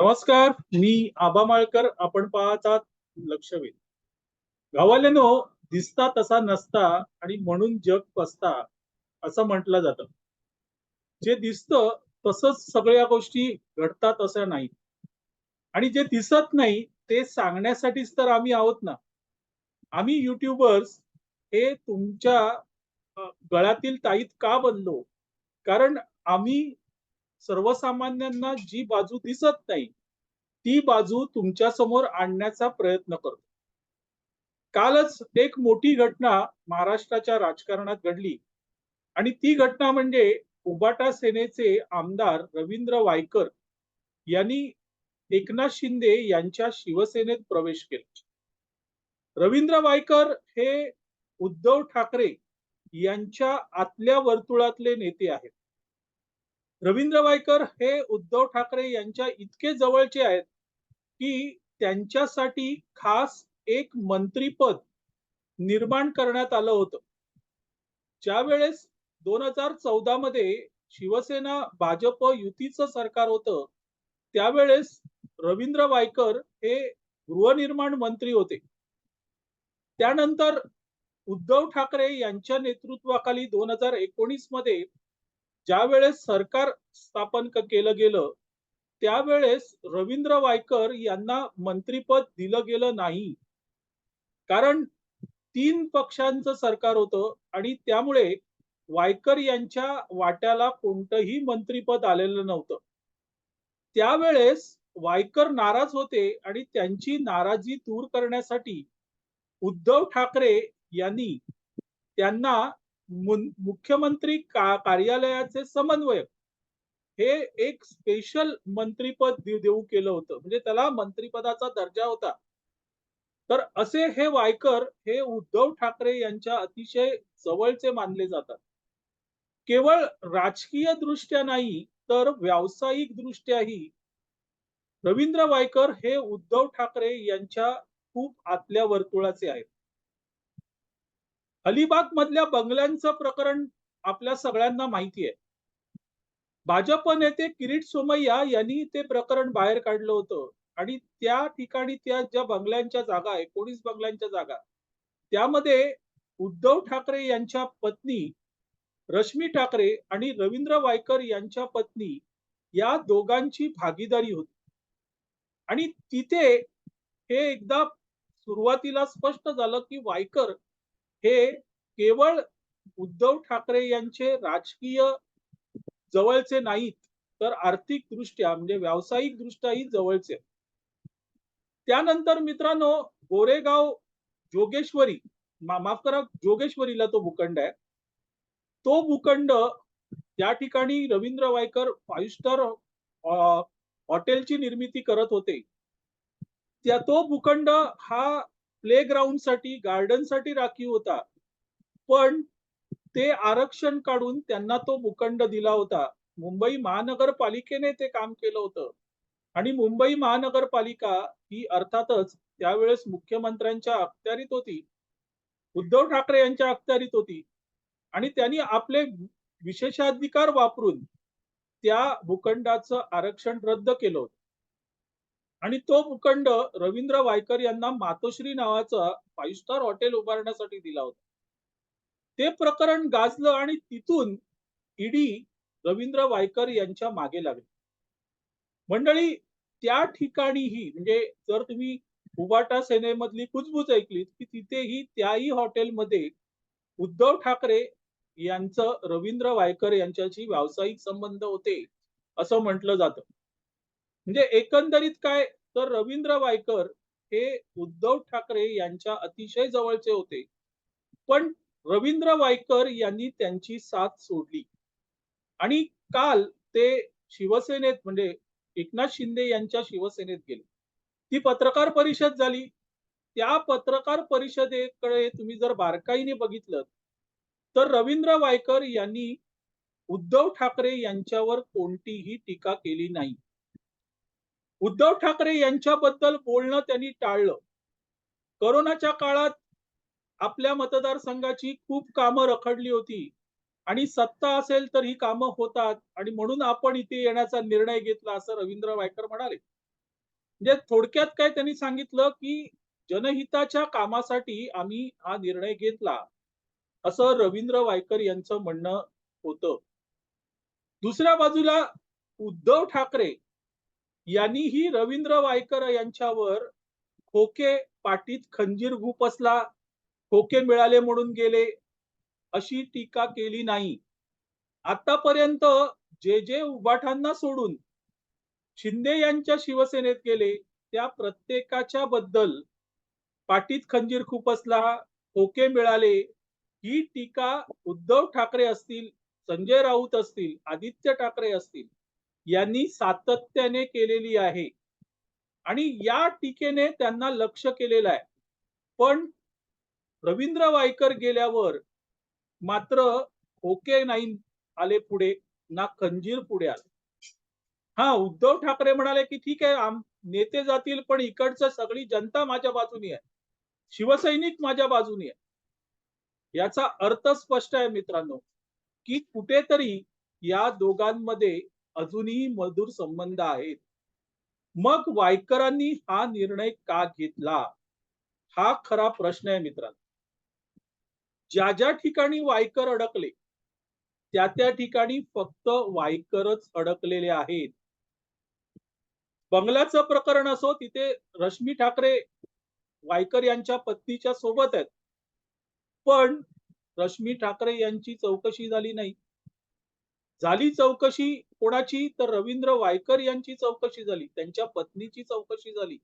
नमस्कार मी आबा माळकर आपण पाहतात लक्षवेध. गावाल्यानो दिसता तसा नसता आणि म्हणून जग पसता असं म्हटलं जात. जे दिसत तसंच सगळ्या गोष्टी घडतात असं नाही. आणि जे दिसत नाही ते सांगण्यासाठीच तर आम्ही आहोत ना. आम्ही युट्यूबर्स हे तुमच्या गळातील गळ्यातील ताईत का बनलो? कारण आम्ही सर्वसामान्यांना जी बाजू दिसत नाही ती बाजू तुमच्यासमोर आणण्याचा प्रयत्न करतो. कालच एक मोठी घटना महाराष्ट्राच्या राजकारणात घडली. आणि ती घटना म्हणजे उबाटा सेनेचे आमदार रवींद्र वायकर यांनी एकनाथ शिंदे यांच्या शिवसेनेत प्रवेश केला. रवींद्र वायकर हे उद्धव ठाकरे यांच्या आतल्या वर्तुळातले नेते आहेत. रवींद्र वायकर हे उद्धव ठाकरे यांच्या इतके जवळचे आहेत की त्यांच्यासाठी खास एक मंत्रीपद निर्माण करण्यात आलं होतं. ज्या वेळेस दोन हजार चौदा मध्ये शिवसेना भाजप युतीचं सरकार होतं त्यावेळेस रवींद्र वायकर हे गृहनिर्माण मंत्री होते. त्यानंतर उद्धव ठाकरे यांच्या नेतृत्वाखाली दोन हजार एकोणीसमध्ये ज्या वेळेस सरकार स्थापन केलं गेलं त्यावेळेस रवींद्र वायकर यांना मंत्रीपद दिलं गेलं नाही. कारण तीन पक्षांचं सरकार होतं आणि त्यामुळे वायकर यांच्या वाट्याला कोणतंही मंत्रीपद आलेलं नव्हतं. त्यावेळेस वायकर नाराज होते आणि त्यांची नाराजी दूर करण्यासाठी उद्धव ठाकरे यांनी त्यांना मुख्यमंत्री का कार्यालयाचे समन्वयक हे एक स्पेशल मंत्रीपद देऊ केलं होतं. म्हणजे त्याला मंत्रीपदाचा दर्जा होता. तर असे हे वायकर हे उद्धव ठाकरे यांच्या अतिशय जवळचे मानले जातात. केवळ राजकीय दृष्ट्या नाही तर व्यावसायिक दृष्ट्याही रवींद्र वायकर हे उद्धव ठाकरे यांच्या खूप आतल्या वर्तुळाचे आहेत. अलिबाग मधल्या बंगल्यांचं प्रकरण आपल्या सगळ्यांना माहिती आहे भाजप नेते किरीट सोमय्या यांनी ते प्रकरण बाहेर काढलं होतं. आणि त्या ठिकाणी त्या ज्या बंगल्यांच्या जागा एकोणीस बंगल्यांच्या जागा त्यामध्ये उद्धव ठाकरे यांच्या पत्नी रश्मी ठाकरे आणि रवींद्र वायकर यांच्या पत्नी या दोघांची भागीदारी होती. आणि तिथे हे एकदा सुरुवातीला स्पष्ट झालं की वायकर हे केवळ उद्धव ठाकरे यांचे राजकीय जवळचे नाहीत तर आर्थिक दृष्ट्या म्हणजे व्यावसायिक दृष्ट्याही जवळचे. त्यानंतर मित्रांनो गोरेगाव जोगेश्वरी मा- माफ करा जोगेश्वरीला तो भूखंड आहे. तो भूखंड त्या ठिकाणी रवींद्र वायकर फाईव्ह स्टार हॉटेलची निर्मिती करत होते. त्या तो भूखंड हा प्ले ग्राउंडसाठी गार्डनसाठी राखीव होता. पण ते आरक्षण काढून त्यांना तो भूखंड दिला होता. मुंबई महानगरपालिकेने ते काम केलं होतं. आणि मुंबई महानगरपालिका ही अर्थातच त्यावेळेस मुख्यमंत्र्यांच्या अखत्यारीत होती. उद्धव ठाकरे यांच्या अखत्यारीत होती. आणि त्यांनी आपले विशेषाधिकार वापरून त्या भूखंडाचं आरक्षण रद्द केलं होतं. आणि तो भूखंड रवींद्र वायकर यांना मातोश्री नावाचा फाईव्ह स्टार हॉटेल उभारण्यासाठी दिला होता. ते प्रकरण गाजलं आणि तिथून ईडी रवींद्र वायकर यांच्या मागे लागली. मंडळी त्या ठिकाणीही म्हणजे जर तुम्ही उबाटा सेनेमधली कुजबूज ऐकलीत की तिथेही त्याही हॉटेलमध्ये उद्धव ठाकरे यांचं रवींद्र वायकर यांच्याशी व्यावसायिक संबंध होते असं म्हटलं जातं. म्हणजे एकंदरीत काय तर रवींद्र वायकर हे उद्धव ठाकरे यांच्या अतिशय जवळचे होते. पण रवींद्र वायकर यांनी त्यांची साथ सोडली. आणि काल ते शिवसेनेत म्हणजे एकनाथ शिंदे यांच्या शिवसेनेत गेले. ती पत्रकार परिषद झाली. त्या पत्रकार परिषदेकडे तुम्ही जर बारकाईने बघितलं तर रवींद्र वायकर यांनी उद्धव ठाकरे यांच्यावर कोणतीही टीका केली नाही. उद्धव ठाकरे यांच्याबद्दल बोलणं त्यांनी टाळलं. करोनाच्या काळात आपल्या मतदारसंघाची खूप कामं रखडली होती. आणि सत्ता असेल तर ही कामं होतात. आणि म्हणून आपण इथे येण्याचा निर्णय घेतला असं रवींद्र वायकर म्हणाले. म्हणजे थोडक्यात काय त्यांनी सांगितलं, की जनहिताच्या कामासाठी आम्ही हा निर्णय घेतला, असं रवींद्र वायकर यांचं म्हणणं होतं. दुसऱ्या बाजूला उद्धव ठाकरे यांनीही रवींद्र वायकर यांच्यावर खोके पाटीत खंजीर खुपसला, खोके मिळाले म्हणून गेले, अशी टीका केली नाही. आतापर्यंत जे जे उभाटांना सोडून शिंदे यांच्या शिवसेनेत गेले, त्या प्रत्येकाच्या बद्दल पाटीत खंजीर खुपसला, खोके मिळाले, ही टीका उद्धव ठाकरे असतील, संजय राऊत असतील, आदित्य ठाकरे असतील, यांनी सातत्याने केलेली आहे. आणि या टीकेने त्यांना लक्ष केलेलं आहे. पण रवींद्र वायकर गेल्यावर मात्र ओके नाही आले पुढे, ना खंजीर पुढे आले. हा उद्धव ठाकरे म्हणाले, की ठीक आहे आम नेते जातील, पण इकडचं सगळी जनता माझ्या बाजूनी आहे. शिवसैनिक माझ्या बाजूनी आहे. याचा अर्थ स्पष्ट आहे मित्रांनो, की कुठेतरी या दोघांमध्ये अजूनही मधुर संबंध आहेत. मग वायकरांनी हा निर्णय का घेतला? हा खरा प्रश्न आहे मित्रांनो. ज्या ज्या ठिकाणी वायकर अडकले, त्या त्या ठिकाणी फक्त वायकरच अडकलेले आहेत. बंगल्याचं प्रकरण असो, तिथे रश्मी ठाकरे वायकर यांच्या पत्नीच्या सोबत आहेत. पण रश्मी ठाकरे यांची चौकशी झाली नाही. झाली चौकशी कोणाची? तर रवींद्र वायकर यांची चौकशी झाली. त्यांच्या पत्नीची चौकशी झाली.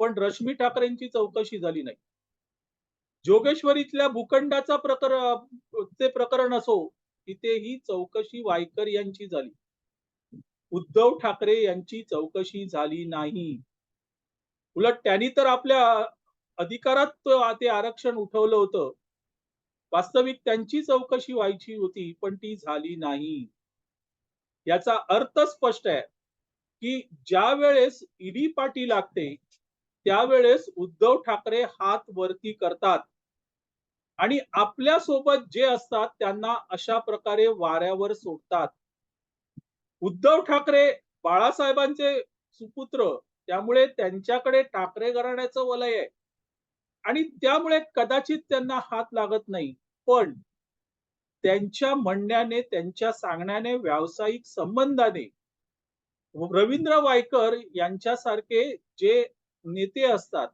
पण रश्मी ठाकरेंची चौकशी झाली नाही. जोगेश्वरीतल्या भूखंडाचा प्रकर ते प्रकरण असो, तिथे ही चौकशी वायकर यांची झाली. उद्धव ठाकरे यांची चौकशी झाली नाही. उलट त्यांनी तर आपल्या अधिकारात ते आरक्षण उठवलं होतं. वास्तविक त्यांची चौकशी व्हायची होती, पण ती झाली नाही. याचा अर्थ स्पष्ट आहे, की ज्यावेळेस ईडी पाठी लागते, त्यावेळेस उद्धव ठाकरे हात वरती करतात आणि आपल्यासोबत जे असतात त्यांना अशा प्रकारे वाऱ्यावर सोडतात. उद्धव ठाकरे बाळासाहेबांचे सुपुत्र, त्यामुळे त्यांच्याकडे ठाकरे घराण्याचं वलय आहे. आणि त्यामुळे कदाचित त्यांना हात लागत नाही. पण त्यांच्या म्हणण्याने, त्यांच्या सांगण्याने, व्यावसायिक संबंधाने रवींद्र वायकर यांच्यासारखे जे नेते असतात,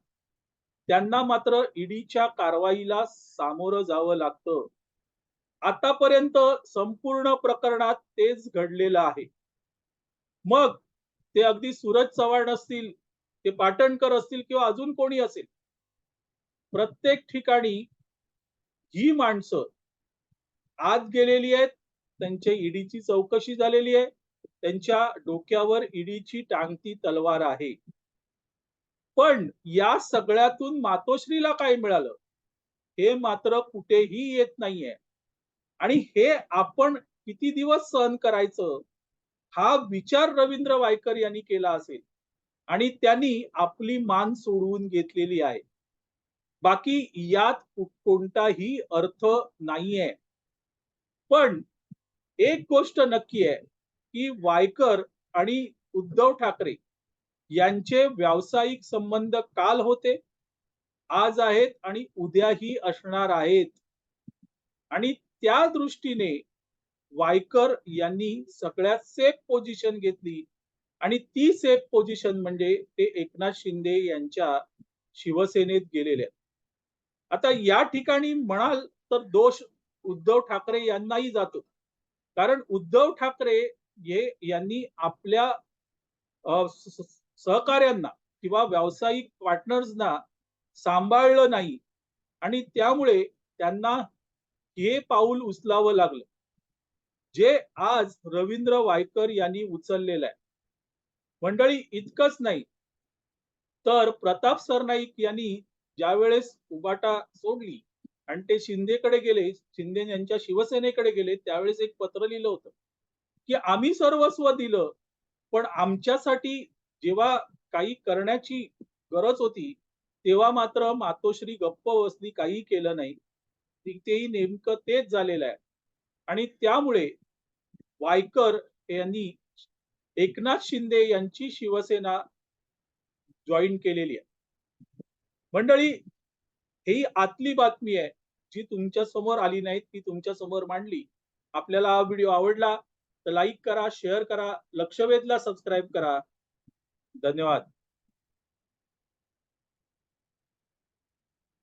त्यांना मात्र ईडीच्या कारवाईला सामोरं जावं लागतं. आतापर्यंत संपूर्ण प्रकरणात तेच घडलेलं आहे. मग ते अगदी सूरज चव्हाण असतील, ते पाटणकर असतील किंवा अजून कोणी असेल. प्रत्येक ठिकाणी ही माणसं आत गेलेली आहेत. त्यांच्या ईडीची चौकशी झालेली आहे. त्यांच्या डोक्यावर ईडीची टांगती तलवार आहे. पण या सगळ्यातून मातोश्रीला काय मिळालं? हे मात्र कुठेही येत नाहीये. आणि हे आपण किती दिवस सहन करायचं? हा विचार रवींद्र वायकर यांनी केला असेल. आणि त्यांनी आपली मान सोडवून घेतलेली आहे. बाकी यात कोणताही अर्थ नाहीये. पण एक गोष्ट नक्की आहे, की वायकर आणि उद्धव ठाकरे यांचे व्यावसायिक संबंध काल होते, आज आहेत आणि उद्याही असणार आहेत. आणि त्या दृष्टीने वायकर यांनी सगळ्यात सेफ पोझिशन घेतली आणि ती सेफ पोझिशन म्हणजे ते एकनाथ शिंदे यांच्या शिवसेनेत गेलेले आहेत. आता या ठिकाणी म्हणाल तर दोष उद्धव ठाकरे यांनाही जातो. कारण उद्धव ठाकरे हे यांनी आपल्या सहकार्यांना किंवा व्यावसायिक पार्टनर्सना सांभाळलं नाही आणि त्यामुळे त्यांना हे पाऊल उचलावं लागलं. जे आज रवींद्र वायकर यांनी उचललेलं आहे. मंडळी इतकंच नाही, तर प्रताप सरनाईक यांनी ज्यावेळेस उबाटा सोडली आणि ते शिंदेकडे गेले, शिंदे यांच्या शिवसेनेकडे गेले, त्यावेळेस एक पत्र लिहिलं होतं, की आम्ही सर्वस्व दिलं, पण आमच्यासाठी जेव्हा काही करण्याची गरज होती, तेव्हा मात्र मातोश्री गप्प बसली, काही केलं नाही. तिथेही नेमकं तेच झालेलं आहे. आणि त्यामुळे वायकर यांनी एकनाथ शिंदे यांची शिवसेना जॉईन केलेली आहे मंडळी ही आतली बातमी आहे जी तुमच्यासमोर आली नाही ती तुमच्यासमोर मांडली. आपल्याला हा व्हिडिओ आवडला तर लाईक करा शेअर करा लक्ष वेधला सबस्क्राईब करा. धन्यवाद.